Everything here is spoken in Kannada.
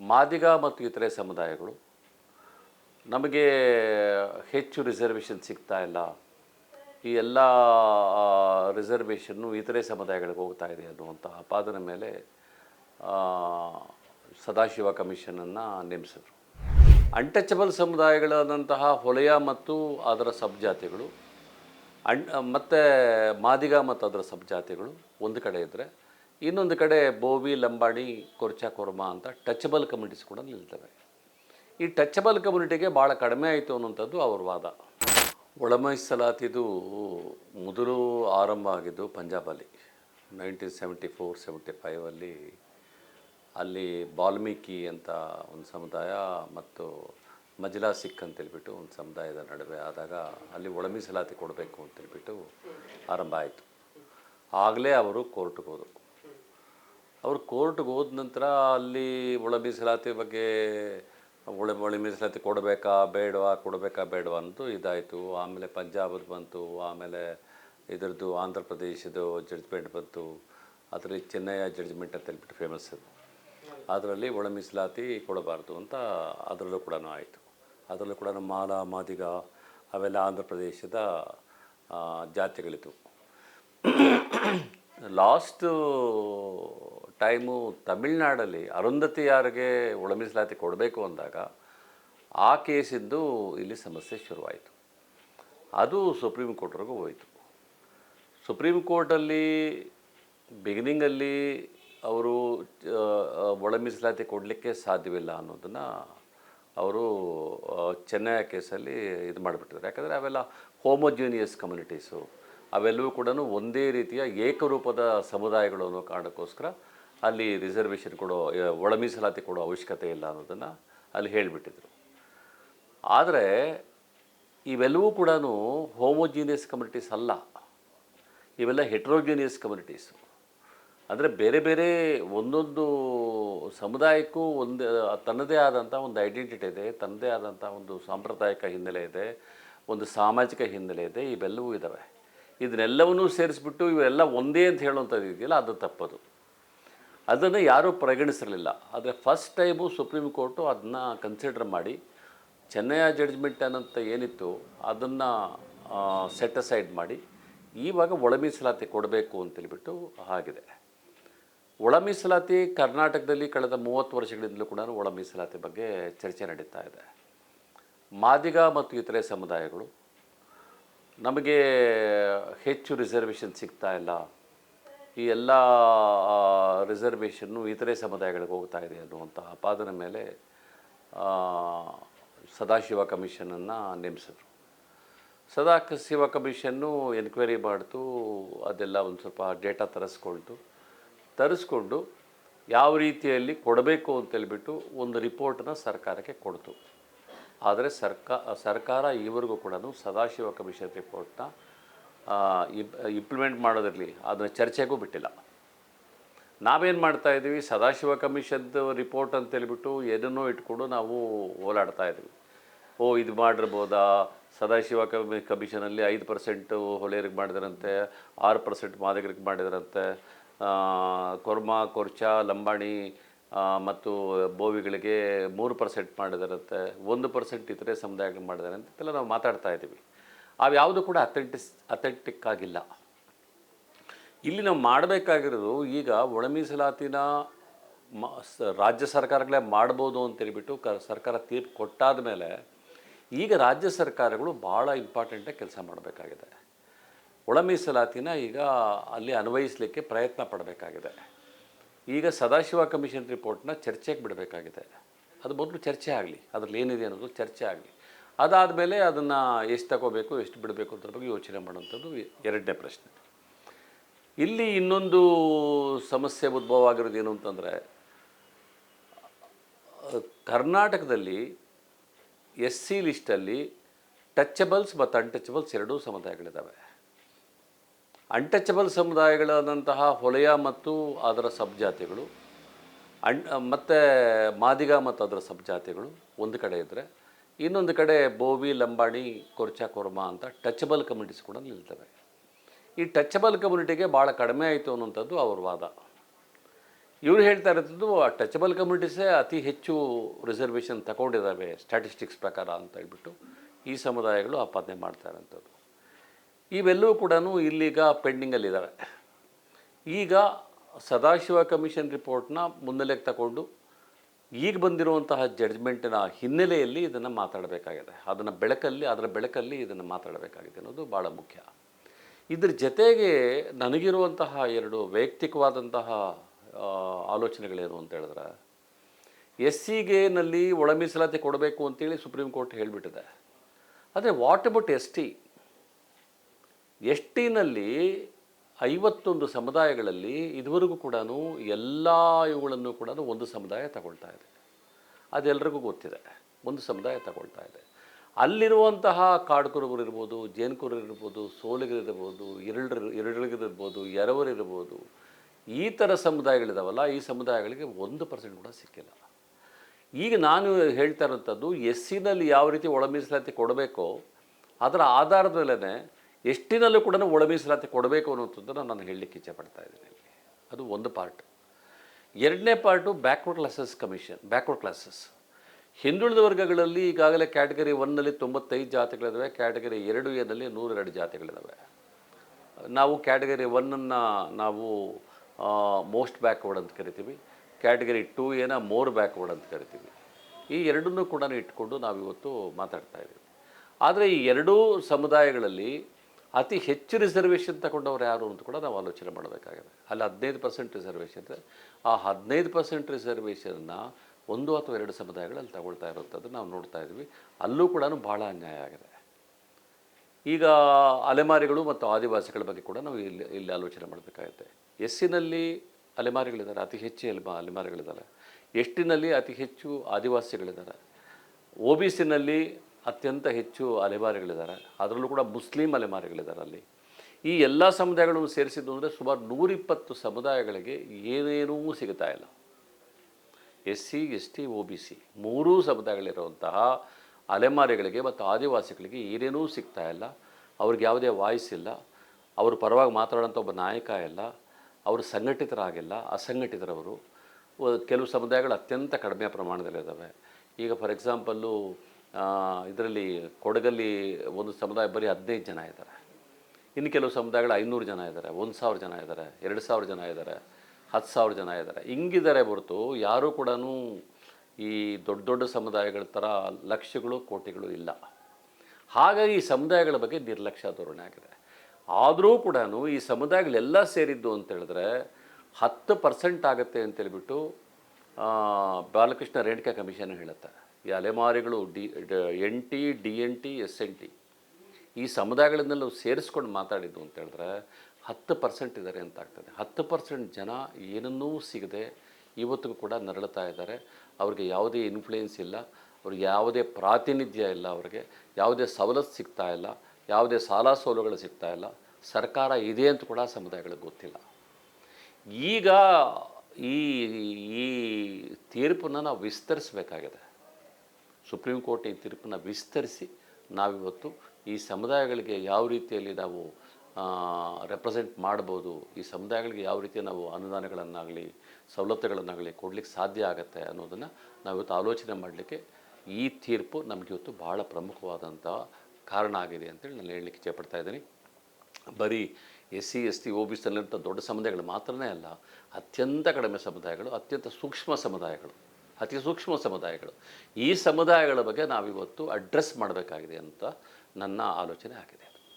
ಮಾದಿಗ ಮತ್ತು ಇತರೆ ಸಮುದಾಯಗಳು, ನಮಗೆ ಹೆಚ್ಚು ರಿಸರ್ವೇಷನ್ ಸಿಗ್ತಾ ಇಲ್ಲ. ಈ ಎಲ್ಲ ರಿಸರ್ವೇಷನ್ನು ಇತರೆ ಸಮುದಾಯಗಳಿಗೆ ಹೋಗ್ತಾ ಇದೆ ಅನ್ನುವಂಥ ಆಪಾದನೆ ಮೇಲೆ ಸದಾಶಿವ ಕಮಿಷನನ್ನು ನೇಮಿಸಿದರು. ಅನ್ಟಚಬಲ್ ಸಮುದಾಯಗಳಾದಂತಹ ಹೊಲೆಯ ಮತ್ತು ಅದರ ಸಬ್ಜಾತಿಗಳು ಅಣ್ ಮತ್ತು ಮಾದಿಗ ಮತ್ತು ಅದರ ಸಬ್ಜಾತಿಗಳು ಒಂದು ಕಡೆ ಇದ್ದರೆ ಇನ್ನೊಂದು ಕಡೆ ಬೋವಿ, ಲಂಬಾಣಿ, ಕೊರ್ಚಾ, ಕೊರ್ಮಾ ಅಂತ ಟಚಬಲ್ ಕಮ್ಯುನಿಟೀಸ್ ಕೂಡ ನಿಲ್ತವೆ. ಈ ಟಚಬಲ್ ಕಮ್ಯುನಿಟಿಗೆ ಭಾಳ ಕಡಿಮೆ ಆಯಿತು ಅನ್ನೋಂಥದ್ದು ಅವ್ರ ವಾದ. ಒಳಮೈಸಲಾತಿದು ಮೊದಲು ಆರಂಭ ಆಗಿದ್ದು ಪಂಜಾಬಲ್ಲಿ. ನೈನ್ಟೀನ್ ಸೆವೆಂಟಿ ಫೋರ್ ಸೆವೆಂಟಿ ಫೈವಲ್ಲಿ ಅಲ್ಲಿ ಬಾಲ್ಮೀಕಿ ಅಂತ ಒಂದು ಸಮುದಾಯ ಮತ್ತು ಮಜಿಲಾ ಸಿಖ್ ಅಂತೇಳ್ಬಿಟ್ಟು ಒಂದು ಸಮುದಾಯದ ನಡುವೆ ಆದಾಗ ಅಲ್ಲಿ ಒಳಮೀಸಲಾತಿ ಕೊಡಬೇಕು ಅಂತೇಳ್ಬಿಟ್ಟು ಆರಂಭ ಆಯಿತು. ಆಗಲೇ ಅವರು ಕೋರ್ಟ್ಗೆ ಹೋದರು. ಅವರು ಕೋರ್ಟ್ಗೆ ಹೋದ ನಂತರ ಅಲ್ಲಿ ಒಳ ಮೀಸಲಾತಿ ಬಗ್ಗೆ, ಒಳ ಒಳ ಮೀಸಲಾತಿ ಕೊಡಬೇಕಾ, ಬೇಡವಾ ಕೊಡಬೇಕಾ, ಬೇಡವಾ ಅಂತೂ ಇದಾಯಿತು. ಆಮೇಲೆ ಪಂಜಾಬದ್ದು ಬಂತು, ಆಮೇಲೆ ಇದರದ್ದು ಆಂಧ್ರ ಪ್ರದೇಶದ್ದು ಜಡ್ಜ್ಮೆಂಟ್ ಬಂತು. ಅದರಲ್ಲಿ ಚೆನ್ನೈಯ ಜಡ್ಜ್ಮೆಂಟ್ ಅಂತ ಹೇಳ್ಬಿಟ್ಟು ಫೇಮಸ್ ಅದು. ಅದರಲ್ಲಿ ಒಳ ಮೀಸಲಾತಿ ಕೊಡಬಾರ್ದು ಅಂತ ಅದರಲ್ಲೂ ಕೂಡ ಆಯಿತು. ಅದರಲ್ಲೂ ಕೂಡ ಮಾಲ, ಮಾದಿಗ ಅವೆಲ್ಲ ಆಂಧ್ರ ಪ್ರದೇಶದ ಜಾತಿಗಳಿತ್ತು ಲಾಸ್ಟು ಟೈಮು ತಮಿಳ್ನಾಡಲ್ಲಿ ಅರುಂಧತಿ ಯಾರಿಗೆ ಒಳ ಮೀಸಲಾತಿ ಕೊಡಬೇಕು ಅಂದಾಗ ಆ ಕೇಸಿಂದು ಇಲ್ಲಿ ಸಮಸ್ಯೆ ಶುರುವಾಯಿತು. ಅದು ಸುಪ್ರೀಂ ಕೋರ್ಟ್ವರೆಗೂ ಹೋಯಿತು. ಸುಪ್ರೀಂ ಕೋರ್ಟಲ್ಲಿ ಬಿಗಿನಿಂಗಲ್ಲಿ ಅವರು ಒಳ ಮೀಸಲಾತಿ ಕೊಡಲಿಕ್ಕೆ ಸಾಧ್ಯವಿಲ್ಲ ಅನ್ನೋದನ್ನು ಅವರು ಚೆನ್ನೈ ಕೇಸಲ್ಲಿ ಇದು ಮಾಡಿಬಿಟ್ಟಿದ್ದಾರೆ. ಯಾಕಂದರೆ ಅವೆಲ್ಲ ಹೋಮೋಜಿನಿಯಸ್ ಕಮ್ಯುನಿಟೀಸು ಅವೆಲ್ಲವೂ ಕೂಡ ಒಂದೇ ರೀತಿಯ ಏಕರೂಪದ ಸಮುದಾಯಗಳನ್ನು ಕಾರಣಕ್ಕೋಸ್ಕರ ಅಲ್ಲಿ ರಿಸರ್ವೇಷನ್ ಕೊಡೋ ಒಳ ಮೀಸಲಾತಿ ಕೊಡೋ ಅವಶ್ಯಕತೆ ಇಲ್ಲ ಅನ್ನೋದನ್ನು ಅಲ್ಲಿ ಹೇಳಿಬಿಟ್ಟಿದ್ರು. ಆದರೆ ಇವೆಲ್ಲವೂ ಕೂಡ ಹೋಮೋಜಿನಿಯಸ್ ಕಮ್ಯುನಿಟೀಸ್ ಅಲ್ಲ. ಇವೆಲ್ಲ ಹೆಟ್ರೋಜಿನಿಯಸ್ ಕಮ್ಯುನಿಟೀಸು ಅಂದರೆ ಬೇರೆ ಬೇರೆ ಒಂದೊಂದು ಸಮುದಾಯಕ್ಕೂ ಒಂದು, ತನ್ನದೇ ಆದಂಥ ಒಂದು ಐಡೆಂಟಿಟಿ ಇದೆ, ತನ್ನದೇ ಆದಂಥ ಒಂದು ಸಾಂಪ್ರದಾಯಿಕ ಹಿನ್ನೆಲೆ ಇದೆ, ಒಂದು ಸಾಮಾಜಿಕ ಹಿನ್ನೆಲೆ ಇದೆ, ಇವೆಲ್ಲವೂ ಇದ್ದಾವೆ ಇದನ್ನೆಲ್ಲವನ್ನೂ ಸೇರಿಸ್ಬಿಟ್ಟು ಇವೆಲ್ಲ ಒಂದೇ ಅಂತ ಹೇಳುವಂಥದ್ದು ಇದೆಯಲ್ಲ, ಅದು ತಪ್ಪದು. ಅದನ್ನು ಯಾರೂ ಪರಿಗಣಿಸಿರಲಿಲ್ಲ. ಆದರೆ ಫಸ್ಟ್ ಟೈಮು ಸುಪ್ರೀಂ ಕೋರ್ಟು ಅದನ್ನ ಕನ್ಸಿಡರ್ ಮಾಡಿ ಚೆನ್ನೈಯ ಜಡ್ಜ್ಮೆಂಟ್ ಅನ್ನಂತ ಏನಿತ್ತು ಅದನ್ನು ಸೆಟ್ ಅಸೈಡ್ ಮಾಡಿ ಈವಾಗ ಒಳ ಮೀಸಲಾತಿ ಕೊಡಬೇಕು ಅಂತೇಳಿಬಿಟ್ಟು ಆಗಿದೆ. ಒಳ ಮೀಸಲಾತಿ ಕರ್ನಾಟಕದಲ್ಲಿ ಕಳೆದ ಮೂವತ್ತು ವರ್ಷಗಳಿಂದಲೂ ಕೂಡ ಒಳ ಮೀಸಲಾತಿ ಬಗ್ಗೆ ಚರ್ಚೆ ನಡೀತಾ ಇದೆ. ಮಾದಿಗ ಮತ್ತು ಇತರೆ ಸಮುದಾಯಗಳು, ನಮಗೆ ಹೆಚ್ಚು ರಿಸರ್ವೇಷನ್ ಸಿಗ್ತಾ ಇಲ್ಲ. ಈ ಎಲ್ಲ ರಿಸರ್ವೇಷನ್ನು ಇತರೆ ಸಮುದಾಯಗಳಿಗೆ ಹೋಗ್ತಾ ಇದೆ ಅನ್ನುವಂಥ ಆಪಾದನೆ ಮೇಲೆ ಸದಾಶಿವ ಕಮಿಷನನ್ನು ನೇಮಿಸಿದ್ರು. ಸದಾ ಶಿವ ಕಮಿಷನ್ನು ಎನ್ಕ್ವೈರಿ ಮಾಡ್ತು, ಅದೆಲ್ಲ ಒಂದು ಸ್ವಲ್ಪ ಡೇಟಾ ತರಿಸ್ಕೊಳ್ತು. ತರಿಸ್ಕೊಂಡು ಯಾವ ರೀತಿಯಲ್ಲಿ ಕೊಡಬೇಕು ಅಂತೇಳ್ಬಿಟ್ಟು ಒಂದು ರಿಪೋರ್ಟನ್ನು ಸರ್ಕಾರಕ್ಕೆ ಕೊಡ್ತು. ಆದರೆ ಸರ್ಕಾ, ಸರ್ಕಾರ ಈವರೆಗೂ ಕೂಡ ಸದಾಶಿವ ಕಮಿಷನ್ ರಿಪೋರ್ಟ್ನ ಇಂಪ್ಲಿಮೆಂಟ್ ಮಾಡೋದಿರಲಿ. ಅದನ್ನು ಚರ್ಚೆಗೂ ಬಿಟ್ಟಿಲ್ಲ. ನಾವೇನು ಮಾಡ್ತಾ ಇದ್ದೀವಿ? ಸದಾಶಿವ ಕಮಿಷನ್ದು ರಿಪೋರ್ಟ್ ಅಂತ ಹೇಳಿಬಿಟ್ಟು ಏನನ್ನೋ ಇಟ್ಕೊಂಡು ನಾವು ಓಲಾಡ್ತಾ ಇದ್ದೀವಿ. ಓ, ಇದು ಮಾಡಿರ್ಬೋದಾ? ಸದಾಶಿವ ಕಮಿ, ಕಮಿಷನಲ್ಲಿ ಐದು ಪರ್ಸೆಂಟು ಹೊಲೆಯರಿಗೆ ಮಾಡಿದ್ರಂತೆ, ಆರು ಪರ್ಸೆಂಟ್ ಮಾದಿಗರಿಗೆ ಮಾಡಿದ್ರಂತೆ. ಕೊರ್ಮಾ, ಕೊರ್ಚ, ಲಂಬಾಣಿ ಮತ್ತು ಬೋವಿಗಳಿಗೆ ಮೂರು ಪರ್ಸೆಂಟ್ ಮಾಡಿದಾರಂತೆ. ಒಂದು ಪರ್ಸೆಂಟ್ ಇತರೆ ಸಮುದಾಯಗಳು ಮಾಡಿದ್ದಾರೆ ಅಂತೆಲ್ಲ ನಾವು ಮಾತಾಡ್ತಾ ಇದ್ದೀವಿ. ಅವು ಯಾವುದು ಕೂಡ ಅಥೆಂಟಿಸ್, ಅಥೆಂಟಿಕ್ ಆಗಿಲ್ಲ. ಇಲ್ಲಿ ನಾವು ಮಾಡಬೇಕಾಗಿರೋದು ಈಗ ಒಳ ಮೀಸಲಾತಿನ ಮ ರಾಜ್ಯ ಸರ್ಕಾರಗಳೇ ಮಾಡ್ಬೋದು ಅಂತೇಳ್ಬಿಟ್ಟು ಕ, ಸರ್ಕಾರ ತೀರ್ಪು ಕೊಟ್ಟಾದ ಮೇಲೆ ಈಗ ರಾಜ್ಯ ಸರ್ಕಾರಗಳು ಭಾಳ ಇಂಪಾರ್ಟೆಂಟಾಗಿ ಕೆಲಸ ಮಾಡಬೇಕಾಗಿದೆ. ಒಳ ಮೀಸಲಾತಿನ ಈಗ ಅಲ್ಲಿ ಅನ್ವಯಿಸಲಿಕ್ಕೆ ಪ್ರಯತ್ನ ಪಡಬೇಕಾಗಿದೆ. ಈಗ ಸದಾಶಿವ ಕಮಿಷನ್ ರಿಪೋರ್ಟ್ನ ಚರ್ಚೆಗೆ ಬಿಡಬೇಕಾಗಿದೆ. ಅದು ಮೊದಲು ಚರ್ಚೆ ಆಗಲಿ ಅದರಲ್ಲಿ ಏನಿದೆ ಅನ್ನೋದು ಚರ್ಚೆ ಆಗಲಿ. ಅದಾದಮೇಲೆ ಅದನ್ನು ಎಷ್ಟು ತಗೋಬೇಕು, ಎಷ್ಟು ಬಿಡಬೇಕು ಅಂತ ಬಗ್ಗೆ ಯೋಚನೆ ಮಾಡುವಂಥದ್ದು ಎರಡನೇ ಪ್ರಶ್ನೆ. ಇಲ್ಲಿ ಇನ್ನೊಂದು ಸಮಸ್ಯೆ ಉದ್ಭವ ಆಗಿರೋದು ಏನು ಅಂತಂದರೆ, ಕರ್ನಾಟಕದಲ್ಲಿ ಎಸ್ ಸಿ ಲಿಸ್ಟಲ್ಲಿ ಟಚಬಲ್ಸ್ ಮತ್ತು ಅನ್ಟಚಬಲ್ಸ್ ಎರಡೂ ಸಮುದಾಯಗಳಿದ್ದಾವೆ. ಅನ್ಟಚಬಲ್ ಸಮುದಾಯಗಳಾದಂತಹ ಹೊಲೆಯ ಮತ್ತು ಅದರ ಸಬ್ಜಾತಿಗಳು ಅಣ್ ಮತ್ತು ಮಾದಿಗ ಮತ್ತು ಅದರ ಸಬ್ಜಾತಿಗಳು ಒಂದು ಕಡೆ ಇದ್ದರೆ ಇನ್ನೊಂದು ಕಡೆ ಬೋವಿ, ಲಂಬಾಣಿ, ಕೊರ್ಚಾ, ಕೊರ್ಮಾ ಅಂತ ಟಚಬಲ್ ಕಮ್ಯುನಿಟೀಸ್ ಕೂಡ ನಿಲ್ತವೆ. ಈ ಟಚಬಲ್ ಕಮ್ಯುನಿಟಿಗೆ ಭಾಳ ಕಡಿಮೆ ಆಯಿತು ಅನ್ನೋಂಥದ್ದು ಅವ್ರ ವಾದ. ಇವರು ಹೇಳ್ತಾ ಇರೋದು ಟಚಬಲ್ ಕಮ್ಯುನಿಟೀಸೇ ಅತಿ ಹೆಚ್ಚು ರಿಸರ್ವೇಷನ್ ತಗೊಂಡಿದ್ದಾವೆ ಸ್ಟ್ಯಾಟಿಸ್ಟಿಕ್ಸ್ ಪ್ರಕಾರ ಅಂತ ಹೇಳ್ಬಿಟ್ಟು ಈ ಸಮುದಾಯಗಳು ಆಪಾದನೆ ಮಾಡ್ತಾ ಇರೋಂಥದ್ದು. ಇವೆಲ್ಲವೂ ಕೂಡ ಇಲ್ಲಿಗ ಪೆಂಡಿಂಗಲ್ಲಿದ್ದಾವೆ ಈಗ ಸದಾಶಿವ ಕಮಿಷನ್ ರಿಪೋರ್ಟ್ನ ಮುನ್ನೆಲೆಗೆ ತಗೊಂಡು ಈಗ ಬಂದಿರುವಂತಹ ಜಡ್ಜ್ಮೆಂಟಿನ ಹಿನ್ನೆಲೆಯಲ್ಲಿ ಇದನ್ನು ಮಾತಾಡಬೇಕಾಗಿದೆ. ಅದನ್ನು ಬೆಳಕಲ್ಲಿ, ಅದರ ಬೆಳಕಲ್ಲಿ ಇದನ್ನು ಮಾತಾಡಬೇಕಾಗಿದೆ ಅನ್ನೋದು ಭಾಳ ಮುಖ್ಯ. ಇದ್ರ ಜೊತೆಗೆ ನನಗಿರುವಂತಹ ಎರಡು ವೈಯಕ್ತಿಕವಾದಂತಹ ಆಲೋಚನೆಗಳೇನು ಅಂತ ಹೇಳಿದ್ರೆ ಎಸ್ ಸಿಗೆನಲ್ಲಿ ಒಳ ಮೀಸಲಾತಿ ಕೊಡಬೇಕು ಅಂತೇಳಿ ಸುಪ್ರೀಂ ಕೋರ್ಟ್ ಹೇಳಿಬಿಟ್ಟಿದೆ. ಆದರೆ what about S T S ಟಿನಲ್ಲಿ ಐವತ್ತೊಂದು ಸಮುದಾಯಗಳಲ್ಲಿ ಇದುವರೆಗೂ ಕೂಡ ಎಲ್ಲ ಇವುಗಳನ್ನು ಕೂಡ ಒಂದು ಸಮುದಾಯ ತಗೊಳ್ತಾ ಇದೆ. ಅದೆಲ್ಲರಿಗೂ ಗೊತ್ತಿದೆ. ಒಂದು ಸಮುದಾಯ ತಗೊಳ್ತಾ ಇದೆ. ಅಲ್ಲಿರುವಂತಹ ಕಾಡ್ಕುರುಬರು ಇರ್ಬೋದು ಇರ್ಬೋದು ಸೋಲಿಗರಿರ್ಬೋದು ಎರಡರು ಇರ್ಬೋದು ಎರವರಿರ್ಬೋದು ಈ ಥರ ಸಮುದಾಯಗಳಿದಾವಲ್ಲ, ಈ ಸಮುದಾಯಗಳಿಗೆ ಒಂದು ಪರ್ಸೆಂಟ್ ಕೂಡ ಸಿಕ್ಕಿಲ್ಲ. ಈಗ ನಾನು ಹೇಳ್ತಾ ಇರೋಂಥದ್ದು ಎಸ್ ಸಿನಲ್ಲಿ ಯಾವ ರೀತಿ ಒಳ ಮೀಸಲಾತಿ ಕೊಡಬೇಕೋ, ಅದರ ಆಧಾರದ ಮೇಲೇ ಎಷ್ಟಿನಲ್ಲೂ ಕೂಡ ಒಳ ಮೀಸಲಾತಿ ಕೊಡಬೇಕು ಅನ್ನೋದನ್ನು ನಾನು ಹೇಳಲಿಕ್ಕೆ ಇಚ್ಛೆಪಡ್ತಾ ಇದ್ದೀನಿ ಇಲ್ಲಿ. ಅದು ಒಂದು ಪಾರ್ಟ್ ಎರಡನೇ part backward classes commission backward classes ಹಿಂದುಳಿದ ವರ್ಗಗಳಲ್ಲಿ ಈಗಾಗಲೇ ಕ್ಯಾಟಗರಿ ಒನ್ನಲ್ಲಿ ತೊಂಬತ್ತೈದು ಜಾತಿಗಳಿದ್ದಾವೆ ಕ್ಯಾಟಗರಿ ಎರಡು ಎನಲ್ಲಿ ನೂರೆರಡು ಜಾತಿಗಳಿದ್ದಾವೆ ನಾವು ಕ್ಯಾಟಗರಿ ಒನ್ನನ್ನು ನಾವು ಮೋಸ್ಟ್ ಬ್ಯಾಕ್ವರ್ಡ್ ಅಂತ ಕರಿತೀವಿ. ಕ್ಯಾಟಗರಿ ಟೂ ಏನ ಮೋರ್ ಬ್ಯಾಕ್ವರ್ಡ್ ಅಂತ ಕರಿತೀವಿ. ಈ ಎರಡನ್ನೂ ಕೂಡ ಇಟ್ಕೊಂಡು ನಾವಿವತ್ತು ಮಾತಾಡ್ತಾ ಇದ್ದೀವಿ. ಆದರೆ ಈ ಎರಡೂ ಸಮುದಾಯಗಳಲ್ಲಿ ಅತಿ ಹೆಚ್ಚು ರಿಸರ್ವೇಷನ್ ತಗೊಂಡವ್ರು ಯಾರು ಅಂತ ಕೂಡ ನಾವು ಆಲೋಚನೆ ಮಾಡಬೇಕಾಗಿದೆ. ಅಲ್ಲಿ ಹದಿನೈದು ಪರ್ಸೆಂಟ್ ರಿಸರ್ವೇಷನ್ ಇದೆ. ಆ ಹದಿನೈದು ಪರ್ಸೆಂಟ್ ರಿಸರ್ವೇಷನ್ನ ಒಂದು ಅಥವಾ ಎರಡು ಸಮುದಾಯಗಳಲ್ಲಿ ತಗೊಳ್ತಾ ಇರುವಂಥದ್ದು ನಾವು ನೋಡ್ತಾ ಇದ್ವಿ ಅಲ್ಲೂ ಕೂಡ ಭಾಳ ಅನ್ಯಾಯ ಆಗಿದೆ. ಈಗ ಅಲೆಮಾರಿಗಳು ಮತ್ತು ಆದಿವಾಸಿಗಳ ಬಗ್ಗೆ ಕೂಡ ನಾವು ಇಲ್ಲಿ ಇಲ್ಲಿ ಆಲೋಚನೆ ಮಾಡಬೇಕಾಗುತ್ತೆ. ಎಸ್ಸಿನಲ್ಲಿ ಅಲೆಮಾರಿಗಳಿದ್ದಾರೆ, ಅತಿ ಹೆಚ್ಚು ಅಲೆಮಾ, ಅಲೆಮಾರಿಗಳಿದ್ದಾರೆ. ಎಷ್ಟಿನಲ್ಲಿ ಅತಿ ಹೆಚ್ಚು ಆದಿವಾಸಿಗಳಿದ್ದಾರೆ? ಒ ಬಿ ಸಿನಲ್ಲಿ ಅತ್ಯಂತ ಹೆಚ್ಚು ಅಲೆಮಾರಿಗಳಿದ್ದಾರೆ. ಅದರಲ್ಲೂ ಕೂಡ ಮುಸ್ಲಿಂ ಅಲೆಮಾರಿಗಳಿದ್ದಾರೆ ಅಲ್ಲಿ. ಈ ಎಲ್ಲ ಸಮುದಾಯಗಳನ್ನು ಸೇರಿಸಿದ್ದು ಅಂದರೆ ಸುಮಾರು ನೂರಿಪ್ಪತ್ತು ಸಮುದಾಯಗಳಿಗೆ ಏನೇನೂ ಸಿಗ್ತಾ ಇಲ್ಲ. S C S T O B C ಮೂರೂ ಸಮುದಾಯಗಳಿರುವಂತಹ ಅಲೆಮಾರಿಗಳಿಗೆ ಮತ್ತು ಆದಿವಾಸಿಗಳಿಗೆ ಏನೇನೂ ಸಿಗ್ತಾ ಇಲ್ಲ. ಅವ್ರಿಗೆ ಯಾವುದೇ ವಾಯ್ಸ್ ಇಲ್ಲ. ಅವರು ಪರವಾಗಿ ಮಾತಾಡೋಂಥ ಒಬ್ಬ ನಾಯಕ ಇಲ್ಲ. ಅವರು ಸಂಘಟಿತರಾಗಿಲ್ಲ, ಅಸಂಘಟಿತರವರು. ಕೆಲವು ಸಮುದಾಯಗಳು ಅತ್ಯಂತ ಕಡಿಮೆ ಪ್ರಮಾಣದಲ್ಲಿದ್ದಾವೆ. ಈಗ ಫಾರ್ ಎಕ್ಸಾಂಪಲ್ಲು ಇದರಲ್ಲಿ ಕೊಡಗಲ್ಲಿ ಒಂದು ಸಮುದಾಯ ಬರೀ ಹದಿನೈದು ಜನ ಇದ್ದಾರೆ. ಇನ್ನು ಕೆಲವು ಸಮುದಾಯಗಳು ಐನೂರು ಜನ ಇದ್ದಾರೆ, ಒಂದು ಸಾವಿರ ಜನ ಇದ್ದಾರೆ, ಎರಡು ಸಾವಿರ ಜನ ಇದ್ದಾರೆ, ಹತ್ತು ಸಾವಿರ ಜನ ಇದ್ದಾರೆ. ಹಿಂಗಿದ್ದಾರೆ ಹೊರತು ಯಾರೂ ಕೂಡ ಈ ದೊಡ್ಡ ದೊಡ್ಡ ಸಮುದಾಯಗಳ ಥರ ಲಕ್ಷಗಳು, ಕೋಟಿಗಳು ಇಲ್ಲ. ಹಾಗಾಗಿ ಈ ಸಮುದಾಯಗಳ ಬಗ್ಗೆ ನಿರ್ಲಕ್ಷ್ಯ ಧೋರಣೆ ಆಗಿದೆ. ಆದರೂ ಕೂಡ ಈ ಸಮುದಾಯಗಳೆಲ್ಲ ಸೇರಿದ್ದು ಅಂತ ಹೇಳಿದ್ರೆ ಹತ್ತು ಪರ್ಸೆಂಟ್ ಆಗುತ್ತೆ ಅಂತೇಳ್ಬಿಟ್ಟು ಬಾಲಕೃಷ್ಣ ರೇಣುಕಾ ಕಮಿಷನ್ ಹೇಳುತ್ತೆ ಈ ಅಲೆಮಾರಿಗಳು D N T, D N T, S N T, ಈ ಸಮುದಾಯಗಳನ್ನೆಲ್ಲ ಸೇರಿಸ್ಕೊಂಡು ಮಾತಾಡಿದ್ದು ಅಂತ ಹೇಳಿದ್ರೆ ಹತ್ತು ಪರ್ಸೆಂಟ್ ಇದ್ದಾರೆ ಅಂತ ಆಗ್ತದೆ. ಹತ್ತು ಪರ್ಸೆಂಟ್ ಜನ ಏನನ್ನೂ ಸಿಗದೆ ಇವತ್ತಿಗೂ ಕೂಡ ನರಳುತ್ತಾ ಇದ್ದಾರೆ. ಅವ್ರಿಗೆ ಯಾವುದೇ ಇನ್ಫ್ಲೂಯೆನ್ಸ್ ಇಲ್ಲ. ಅವ್ರಿಗೆ ಯಾವುದೇ ಪ್ರಾತಿನಿಧ್ಯ ಇಲ್ಲ ಅವ್ರಿಗೆ. ಯಾವುದೇ ಸವಲತ್ತು ಸಿಗ್ತಾ ಇಲ್ಲ. ಯಾವುದೇ ಸಾಲ ಸೌಲಭ್ಯಗಳು ಸಿಗ್ತಾ ಇಲ್ಲ. ಸರ್ಕಾರ ಇದೆ ಅಂತ ಕೂಡ ಸಮುದಾಯಗಳಿಗೆ ಗೊತ್ತಿಲ್ಲ. ಈಗ ಈ ಈ ತೀರ್ಪನ್ನು ನಾವು ವಿಸ್ತರಿಸಬೇಕಾಗಿದೆ. ಸುಪ್ರೀಂ ಕೋರ್ಟ್ ಈ ತೀರ್ಪನ್ನು ವಿಸ್ತರಿಸಿ ನಾವಿವತ್ತು ಈ ಸಮುದಾಯಗಳಿಗೆ ಯಾವ ರೀತಿಯಲ್ಲಿ ನಾವು ರೆಪ್ರೆಸೆಂಟ್ ಮಾಡ್ಬೋದು, ಈ ಸಮುದಾಯಗಳಿಗೆ ಯಾವ ರೀತಿ ನಾವು ಅನುದಾನಗಳನ್ನಾಗಲಿ, ಸವಲತ್ತುಗಳನ್ನಾಗಲಿ ಕೊಡಲಿಕ್ಕೆ ಸಾಧ್ಯ ಆಗುತ್ತೆ ಅನ್ನೋದನ್ನು ನಾವಿವತ್ತು ಆಲೋಚನೆ ಮಾಡಲಿಕ್ಕೆ ಈ ತೀರ್ಪು ನಮಗೆ ಇವತ್ತು ಭಾಳ ಪ್ರಮುಖವಾದಂಥ ಕಾರಣ ಆಗಿದೆ ಅಂತೇಳಿ ನಾನು ಹೇಳಲಿಕ್ಕೆ ಇಚ್ಛೆಪಡ್ತಾ ಇದ್ದೀನಿ. ಬರೀ S C S T O B ಸಿನಲ್ಲಿರುವಂಥ ದೊಡ್ಡ ಸಮುದಾಯಗಳು ಮಾತ್ರನೇ ಅಲ್ಲ, ಅತ್ಯಂತ ಕಡಿಮೆ ಸಮುದಾಯಗಳು, ಅತ್ಯಂತ ಸೂಕ್ಷ್ಮ ಸಮುದಾಯಗಳು ಅತಿ ಸೂಕ್ಷ್ಮ ಸಮುದಾಯಗಳು. ಈ ಸಮುದಾಯಗಳ ಬಗ್ಗೆ ನಾವಿವತ್ತು ಅಡ್ರೆಸ್ ಮಾಡಬೇಕಾಗಿದೆ ಅಂತ ನನ್ನ ಆಲೋಚನೆ ಆಗಿದೆ.